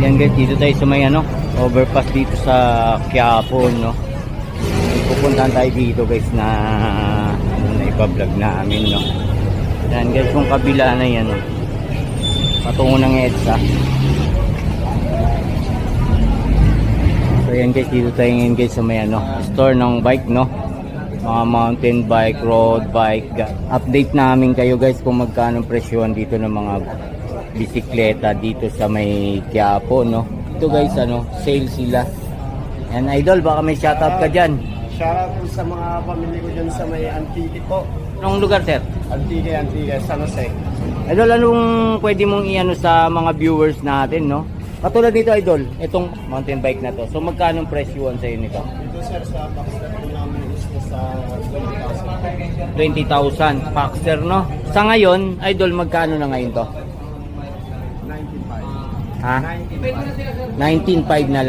Yan guys, dito tayo sa may ano, overpass dito sa Quiapo, no. Pupuntahan tayo dito guys na ano na ipa-vlog namin, no. Yan guys, kung kabila na yan, no. Patungo ng EDSA. So yan guys, dito tayo ngayon guys sa may ano, store ng bike, no. Mga mountain bike, road bike. Update namin kayo guys kung magkano presyohan dito ng mga bisikleta dito sa may Quiapo, no. Ito guys, ano, sale sila. Yan idol, baka may shoutout ka dyan. Shoutout po sa mga pamilya ko dyan sa may Antique po. Anong lugar, sir? Antique, Antique, San Jose. Idol, anong pwede mong iano sa mga viewers natin, no? Katulad nito, idol, itong mountain bike na to. So, magkano ang presyohan sa'yo nito? Dito sir sa Pakistan po namin is sa 20,000 20,000. Paxter, no? Sa ngayon, idol, magkano na ngayon to? 95. Ha? 95. 19.5 na lang.